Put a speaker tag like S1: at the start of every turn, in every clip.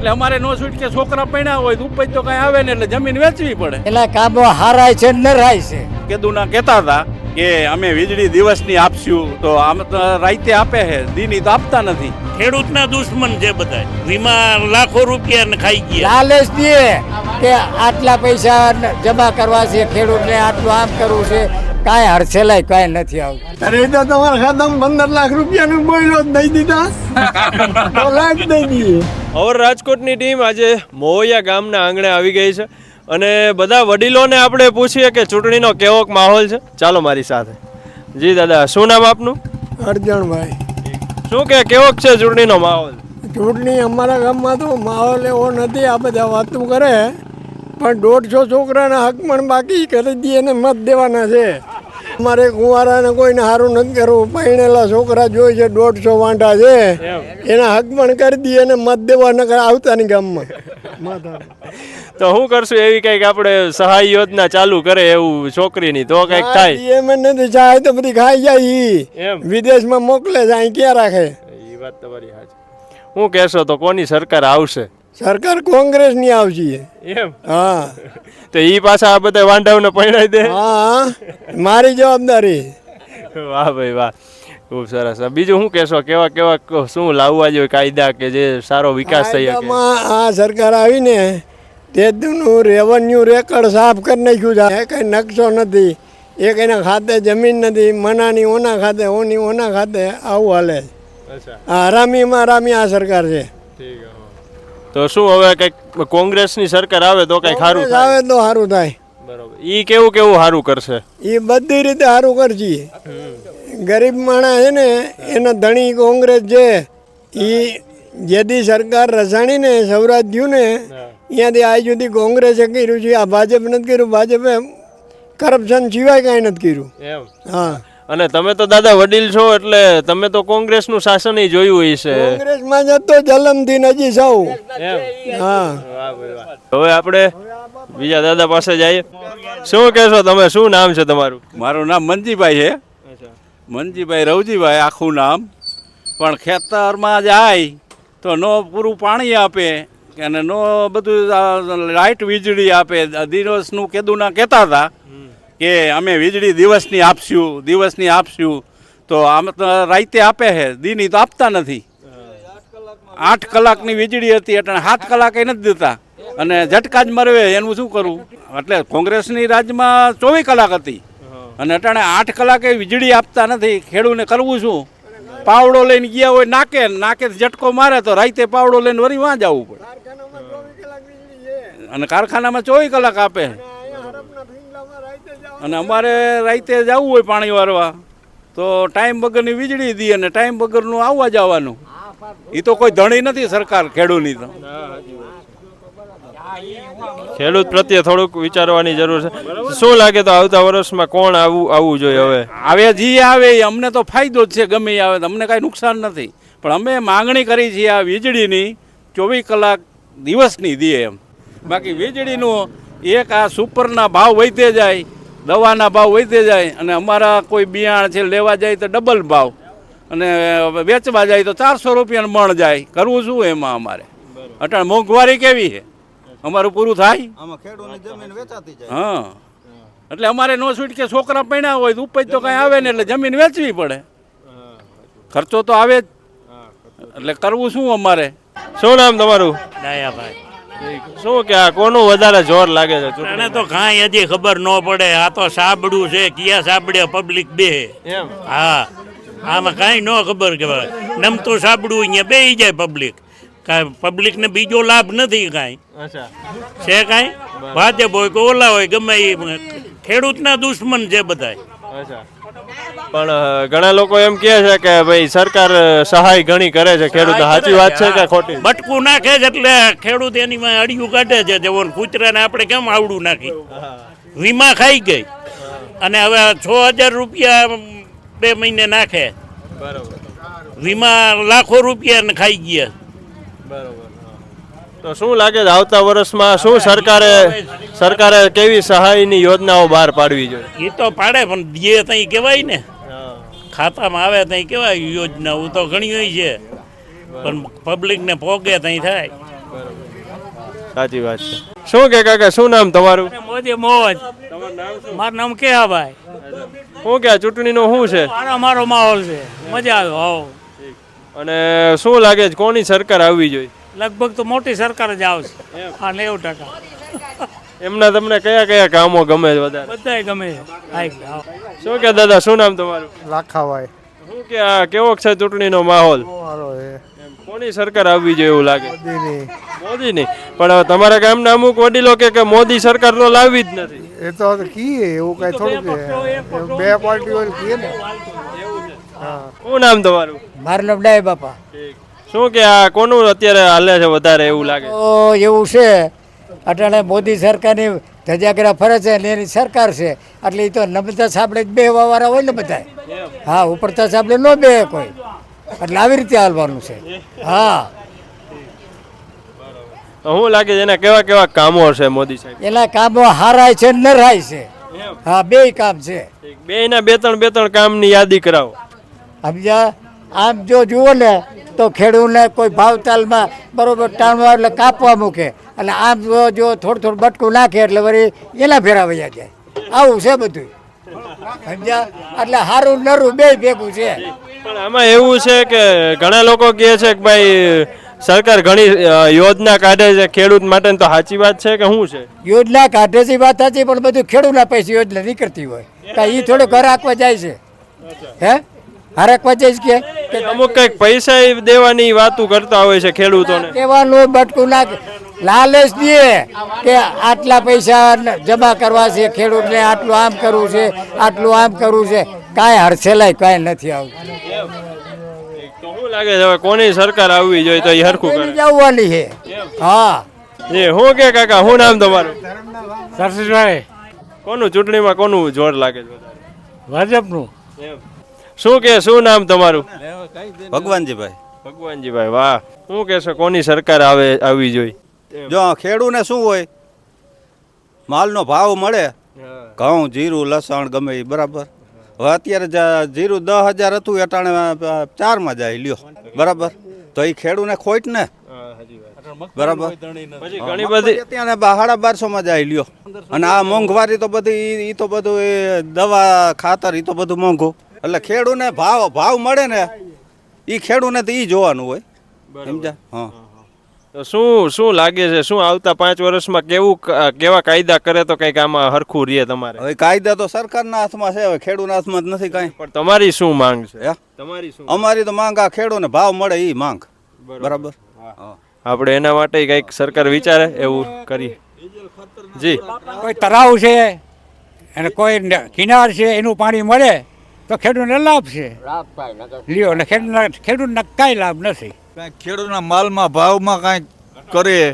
S1: એટલે અમારે નો છૂટ કે છોકરા પૈણા હોય તો ઉપજ તો કાંઈ આવે ને એટલે જમીન વેચવી પડે.
S2: એટલે કાબો હારાય છે નરાય છે.
S1: કેદુના કહેતા હતા કે અમે વીજળી દિવસની આપશું. તો આમ તો રાતે આપે છે. દીની તો આપતા નથી.
S3: ખેડૂતના દુશ્મન છે બધા વીમા લાખો રૂપિયા ખાઈ ગયા.
S2: લાલચ દે કે આટલા પૈસા જમા કરવા છે ખેડૂતને આટલું આમ કરવું છે. કાંઈ હરસેલાય કાંઈ નથી આવતું
S4: અરે તો તમારા ખાતામાં પંદર લાખ રૂપિયાનું બોલ્યો જ દઈ દીધા. તો લાખ દઈ દઈએ
S5: ઓવર રાજકોટની ટીમ આજે મોયા ગામના આંગણે આવી ગઈ છે. અને બધા વડીલોને આપણે પૂછીએ કે ચૂંટણીનો કેવોક માહોલ છે? ચાલો મારી સાથે. જી દાદા શું નામ આપનું?
S4: અર્જણભાઈ.
S5: શું કે કેવોક છે ચૂંટણીનો માહોલ?
S4: ચૂંટણી અમારા ગામમાં તો માહોલ એવો નથી આ બધા વાતું કરે પણ દોઢસો છોકરાના હક પણ બાકી કરી દઈએ ને મત દેવાના છે. અમારે કુંવારાને કોઈને સારું નથી કરવું. પરણેલા છોકરા જોઈ છે દોઢસો વાંટા છે. એના હક પણ કરી દઈએ અને મત દેવા ન આવતા ની ગામમાં.
S5: તો શું કરશું એવી કંઈક આપણે સહાય યોજના ચાલુ કરે એવું છોકરીની તો કંઈક થાય.
S4: એમ નથી જાય તો બધી ખાઈ જાય વિદેશમાં મોકલે અહીં ક્યાં રાખે?
S5: એ વાત તમારી સાચી. હું કહેશો તો કોની સરકાર આવશે?
S4: સરકાર કોંગ્રેસની આવશે
S5: એમ?
S4: હા.
S5: તો એ પાછા આ બધા વાંઢાઓને પરણાઈ દે?
S4: હા મારી જવાબદારી.
S5: વાહ ભાઈ વાહ. ખૂબ સરસ. બીજું શું કહેશો? કેવા કેવા શું લાવવા જોઈએ કાયદા કે જે સારો વિકાસ થઈ શકે?
S4: આ સરકાર આવીને તે દુનું રેવન્યુ રેકર્ડ સાફ કરી નાખ્યું છે. કંઈ નકશો નથી. એક એના ખાતે જમીન નથી. મનાની ઓના ખાતે ઓની ઓના ખાતે આવું હાલે. આ હરામીમાં હરામી આ સરકાર છે.
S5: ઠીક તો શું હવે કંઈક કોંગ્રેસની સરકાર આવે તો કંઈક સારું
S4: આવે તો સારું થાય.
S5: બરોબર. ઈ કેવું કેવું સારું કરશે?
S4: એ બધી રીતે સારું કરશે ગરીબ માણસ છે ને એનો ધણી કોંગ્રેસ છે એ જેથી સરકાર રસાણીને સૌરાષ્ટ્ર થયું ને ત્યાંથી આજ સુધી કોંગ્રેસે કર્યું છે આ ભાજપ નથી કર્યું ભાજપે કરપ્શન સિવાય કાંઈ નથી કર્યું. હા.
S5: અને તમે તો દાદા વડીલ છો એટલે તમે તો કોંગ્રેસનું શાસન જોયું હશે
S4: કોંગ્રેસમાં જતો જલમથી નજી સૌ. હા.
S5: હવે આપણે બીજા દાદા પાસે જઈએ. શું કહેશો તમે? શું નામ છે તમારું?
S1: મારું નામ મંજીભાઈ છે. મંજીભાઈ રવજીભાઈ આખું નામ. પણ ખેતરમાં જાય તો નો પૂરું પાણી આપે અને નો બધું આ લાઇટ વીજળી આપે. દિવસનું કેદુના કહેતા હતા. કે અમે વીજળી દિવસની આપશું દિવસની આપશું. તો આમ તો રાઈતે આપે છે, દીની તો આપતા નથી. આઠ કલાકની વીજળી હતી એટલે સાત કલાકે નથી દેતા. અને ઝટકા જ મરવે, એનું શું કરવું એટલે કોંગ્રેસની રાજમાં ચોવીસ કલાક હતી. અને અટાણે આઠ કલાકે વીજળી આપતા નથી, ખેડૂને કરવું શું? પાવડો લઈને ગયા હોય નાકે નાકે ઝટકો મારે, તો રાઈતે પાવડો લઈને વળી વાં જવું પડે. અને કારખાનામાં ચોવીસ કલાક આપે અને અમારે રાતે જવું હોય પાણી વારવા. તો ટાઈમ વગરની વીજળી દી અને ટાઈમ વગરનું આવવા જવાનું. એ તો કોઈ ધણી નથી સરકાર ખેડૂતની તો.
S5: ખેડૂત પ્રત્યે થોડુંક વિચારવાની જરૂર છે. શું લાગે તો આવતા વર્ષમાં કોણ આવવું આવવું જોઈએ હવે?
S1: આવે જે આવે એ અમને તો ફાયદો જ છે ગમે આવે તો અમને કાંઈ નુકસાન નથી. પણ અમે માંગણી કરી છીએ આ વીજળીની ચોવીસ કલાક દિવસની દીએ એમ. બાકી વીજળીનું એક આ સુપરના ભાવ વધતે જાય દવાના ભાવ વધી જાય અને અમારા કોઈ બિયાણ છે લેવા જાય તો ડબલ ભાવ. અને વેચવા જાય તો ચારસો રૂપિયાનું મણ જાય. કરવું શું એમાં અમારે? અટાણે મોંઘવારી કેવી છે? અમારું પૂરું થાય? હા. એટલે અમારે નો છૂટ કે છોકરા પૈણા હોય તો ઉપજ તો કાંઈ આવે ને એટલે જમીન વેચવી પડે. ખર્ચો તો આવે જ. એટલે કરવું શું અમારે?
S5: શું નામ તમારું?
S3: ડાયાભાઈ.
S5: શું કે આ કોનું વધારે જોર લાગે છે
S3: આને તો કાંઈ હજી ખબર ન પડે આ તો સાબડું છે કિયા સાબડે પબ્લિક બે.
S5: એમ?
S3: હા આમાં કાંઈ ન ખબર કે નમતું સાબડું અહીંયા બે જાય પબ્લિક કાંઈ પબ્લિકને બીજો લાભ નથી કાંઈ. છે કાંઈ? ભાજપ હોય કે ઓલા હોય ગમે એ ખેડૂતના દુશ્મન છે બધા
S5: અચ્છા. પણ ઘણા લોકો એમ કહે છે કે ભાઈ સરકાર સહાય ઘણી કરે છે. ખેડૂત સાચી વાત છે કે ખોટી?
S3: બટકું નાખે છે એટલે ખેડૂત એની માં અડિયું કાઢે છે જેવો કૂતરાને આપણે કેમ આવડું નાખી? વીમા ખાઈ ગઈ. અને હવે છ હજાર રૂપિયા બે મહિને નાખે.
S5: બરોબર.
S3: વીમા લાખો રૂપિયા ખાઈ ગયા.
S5: બરોબર. તો શું લાગે છે આવતા વર્ષમાં શું સરકારે સરકારે કેવી સહાયની યોજનાઓ બહાર પાડવી જોઈએ?
S3: એ તો પાડે પણ જે ત્યાં કહેવાય ને ખાતામાં આવે ત્યાં કહેવાય યોજનાઓ તો ઘણી હોય છે પણ પબ્લિકને પોગે ત્યાં થાય.
S5: સાચી વાત છે. શું કે કાકા શું નામ તમારું?
S3: મોદી મોજ
S5: તમારું નામ કે
S3: મારું નામ કેહા ભાઈ
S5: શું કે ચૂંટણીનો શું છે?
S3: મારો મારો માહોલ છે. મજા આવે હાવ.
S5: અને શું લાગે છે કોની સરકાર આવવી જોઈએ?
S3: લગભગ તો મોટી સરકાર જ આવશે. હા નેવું ટકા.
S5: એમના તમને કયા કયા કામો ગમે છે વધારે?
S3: બધાય ગમે
S5: શું કે દાદા શું નામ તમારું?
S4: લાખાભાઈ.
S5: શું કે આ કેવો છે ચૂંટણીનો માહોલ? કોની સરકાર આવવી જોઈએ એવું લાગે?
S4: મોદી
S5: મોદીની. પણ હવે તમારા ગામના અમુક વડીલો કે કે મોદી સરકાર તો લાવવી જ નથી.
S4: એ તો કીએ એવું કઈ થોડું કે. બે પાર્ટી હોય કીએ ને.
S5: શું નામ તમારું?
S2: મારું નામ ડાય બાપા.
S5: શું કે આ કોનું અત્યારે હાલે છે વધારે એવું લાગે?
S2: તો એવું છે. અટાણે મોદી સરકારની ધજાગરા ફરે છે ને એની સરકાર છે. એટલે એ તો નમતા સાંભળે જ બે વાળા હોય ને બધા હા ઉપડતા સાંભળે ન બે કોઈ. એટલે આવી રીતે હાલવાનું છે. હા.
S5: હું લાગે છે એના કેવા કેવા કામો છે મોદી સાહેબ?
S2: એના કામો હારાય છે ને નરાય છે. હા બે કામ છે.
S5: બે ના બે ત્રણ બે ત્રણ કામની યાદી કરાવો.
S2: સમજ્યા? આમ જો જુઓ ને તો ખેડૂતને કોઈ ભાવતાલમાં બરોબર ટાણવા એટલે કાપવા મૂકે. અને આમ જો જો થોડું થોડું બટકું નાખે એટલે વળી એના ફેરા વયા જાય. આવું છે બધું. સમજ્યા? એટલે સારું નરું બે ભેગું છે.
S5: પણ આમાં એવું છે કે ઘણા લોકો કહે છે કે ભાઈ સરકાર ઘણી યોજના કાઢે છે ખેડૂત માટે તો સાચી વાત છે કે શું છે?
S2: યોજના કાઢે છે વાત સાચી પણ બધું ખેડૂતના પૈસે યોજના નીકળતી હોય. કાંઈ એ થોડું ઘર આંકવા જાય છે. હે? હારકવા જાય જ કે
S5: અમુક કંઈક પૈસા દેવાની વાતું કરતા હોય છે ખેડૂતોને.
S2: કહેવાનું બટકું નાખે. લાલચ દે કે આટલા પૈસા જમા કરવા છે ખેડૂતને આટલું આમ કરવું છે આટલું આમ કરવું છે. કાંઈ હરસેલાય કાંઈ નથી આવતું
S5: શું લાગે છે હવે કોની સરકાર આવવી જોઈએ તો એ હરખું
S2: આવવાની છે. હા.
S5: એ હું કે કાકા શું નામ તમારું?
S3: સરસીભાઈ
S5: કોનું ચૂંટણીમાં કોનું જોર લાગે છે
S3: ભાજપનું.
S5: એમ. શું કે શું નામ તમારું?
S1: ભગવાનજીભાઈ.
S5: ભગવાનજીભાઈ વાહ. શું કહેશો કોની સરકાર આવે આવી જોઈએ
S1: જો ખેડૂને શું હોય? માલનો ભાવ મળે. ઘઉં જીરું લસણ ગમે એ બરાબર. હવે અત્યારે જીરું દસ હજાર હતું અટાણે ચારમાં જાય લ્યો. બરાબર. તો એ ખેડૂને ખોટ ને. બરાબર.
S5: પછી ઘણી બધી
S1: ત્યાં સાડા બારસો માં જાય લ્યો. અને આ મોંઘવારી તો બધી એ તો બધું એ દવા ખાતર એ તો બધું મોંઘું. એટલે ખેડૂને ભાવ ભાવ મળે ને એ ખેડૂને તો એ જોવાનું હોય. સમજ્યા? હા
S5: તો શું શું લાગે છે? શું આવતા પાંચ વર્ષમાં કેવું કેવા કાયદા કરે તો કંઈક આમાં હરખું રહે તમારે?
S1: હવે કાયદા તો સરકારના હાથમાં છે હવે ખેડૂના હાથમાં જ નથી કાંઈ.
S5: પણ તમારી શું માંગ છે?
S1: હે?
S5: તમારી શું
S1: અમારી તો માંગ આ ખેડૂને ભાવ મળે એ માંગ. બરાબર. હા.
S5: આપણે એના માટે કંઈક સરકાર વિચારે એવું કરી જી.
S6: કોઈ તળાવ છે અને કોઈ કિનાર છે એનું પાણી મળે તો ખેડૂતને લાભ છે. લ્યો અને ખેડૂતના ખેડૂતને કાંઈ લાભ નથી.
S7: ખેડૂતના માલમાં ભાવમાં કાંઈ કરીએ.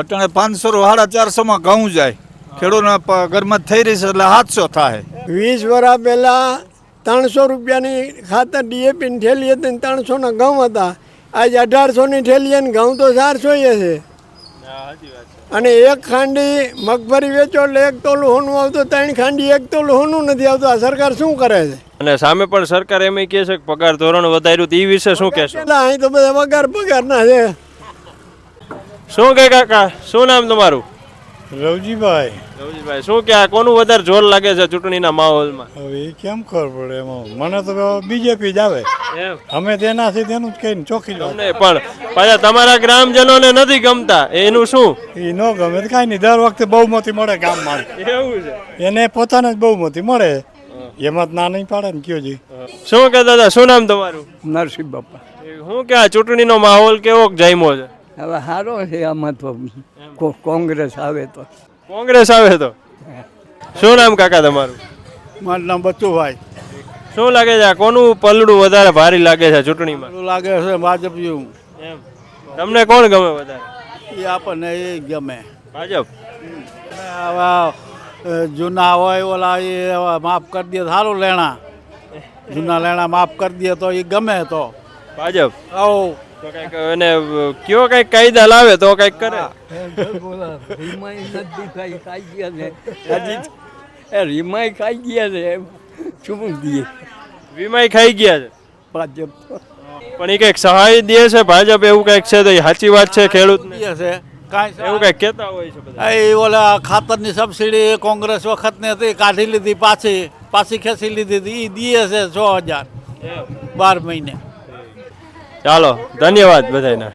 S7: અટાણે પાંચસો સાડા ચારસોમાં ઘઉં જાય. ખેડૂતના ઘરમાં થઈ રહી છે એટલે સાતસો થાય.
S4: વીસ વર્ષ પહેલાં ત્રણસો રૂપિયાની ખાતર ડીએપીની થેલી હતી ને ત્રણસોના ઘઉં હતા. આજે અઢારસોની થેલી અને ઘઉં તો ચારસો છે. અને એક ખાંડી મગફળી વેચો એટલે એક તોલું હોનું આવતું ત્રણ ખાંડી એક તોલું હોનું નથી આવતું. આ સરકાર શું કરે છે?
S5: અને સામે પણ સરકાર એમ કહે છે કે પગાર ધોરણ વધાર્યું તો એ વિશે શું કહેશો?
S4: અહીં તો બધા પગાર પગારના છે.
S5: શું કે કાકા? શું નામ તમારું?
S8: રવજીભાઈ.
S5: રવજીભાઈ શું કે આ કોનું વધારે જોર લાગે છે ચૂંટણીના માહોલમાં?
S8: હવે એ કેમ ખબર પડે એમાં? મને તો બીજેપી જ આવે.
S5: એમ?
S8: અમે તેનાથી તેનું જ કહીને ચોખ્ખી વાત
S5: તમને પણ પાછા તમારા ગ્રામજનોને નથી ગમતા. એનું શું?
S8: એ ન ગમે. તો કાંઈ નહીં દર વખતે બહુમતી મળે ગામમાં.
S5: એવું છે?
S8: એને પોતાને જ બહુમતી મળે. એમાં ના નહીં પાડે ને કયો જી.
S5: શું કે દાદા શું નામ તમારું?
S2: નરસિંહ બાપા.
S5: શું કે આ ચૂંટણીનો માહોલ કેવો જામ્યો છે?
S2: હવે સારો છે આમાં તો. કોંગ્રેસ આવે તો.
S5: કોંગ્રેસ આવે તો? શું નામ કાકા તમારું?
S7: મારું નામ બચુભાઈ.
S5: શું લાગે છે આ કોનું પલડું વધારે ભારી લાગે છે ચૂંટણીમાં?
S7: લાગે છે ભાજપ જેવું
S5: એમ. તમને કોણ ગમે વધારે?
S7: એ આપણને એ ગમે.
S5: ભાજપ?
S7: હવે જૂના હોય ઓલા એ માફ કરી દે તો સારું લેણા. જૂના લેણા માફ કરી દે તો એ ગમે તો.
S5: ભાજપ?
S7: આવો.
S5: તો કંઈક એને કયો કંઈક કાયદા લાવે તો કંઈક કરે.
S2: રીમાઈ ખાઈ ગયા છે. શું દઈએ
S5: ખાઈ ગયા છે.
S2: ભાજપ
S5: પણ એ કંઈક સહાય દે છે ભાજપ એવું કંઈક છે તો સાચી વાત છે ખેડૂત
S1: છે. કાંઈ
S5: એવું કંઈક કહેતા હોય છે બધા.
S1: એ ઓલા ખાતરની સબસિડી કોંગ્રેસ વખતની હતી કાઢી લીધી પાછી પાછી ખેંચી લીધી હતી. એ દીએ છે છ હજાર બાર મહિને.
S5: ચાલો ધન્યવાદ બધાને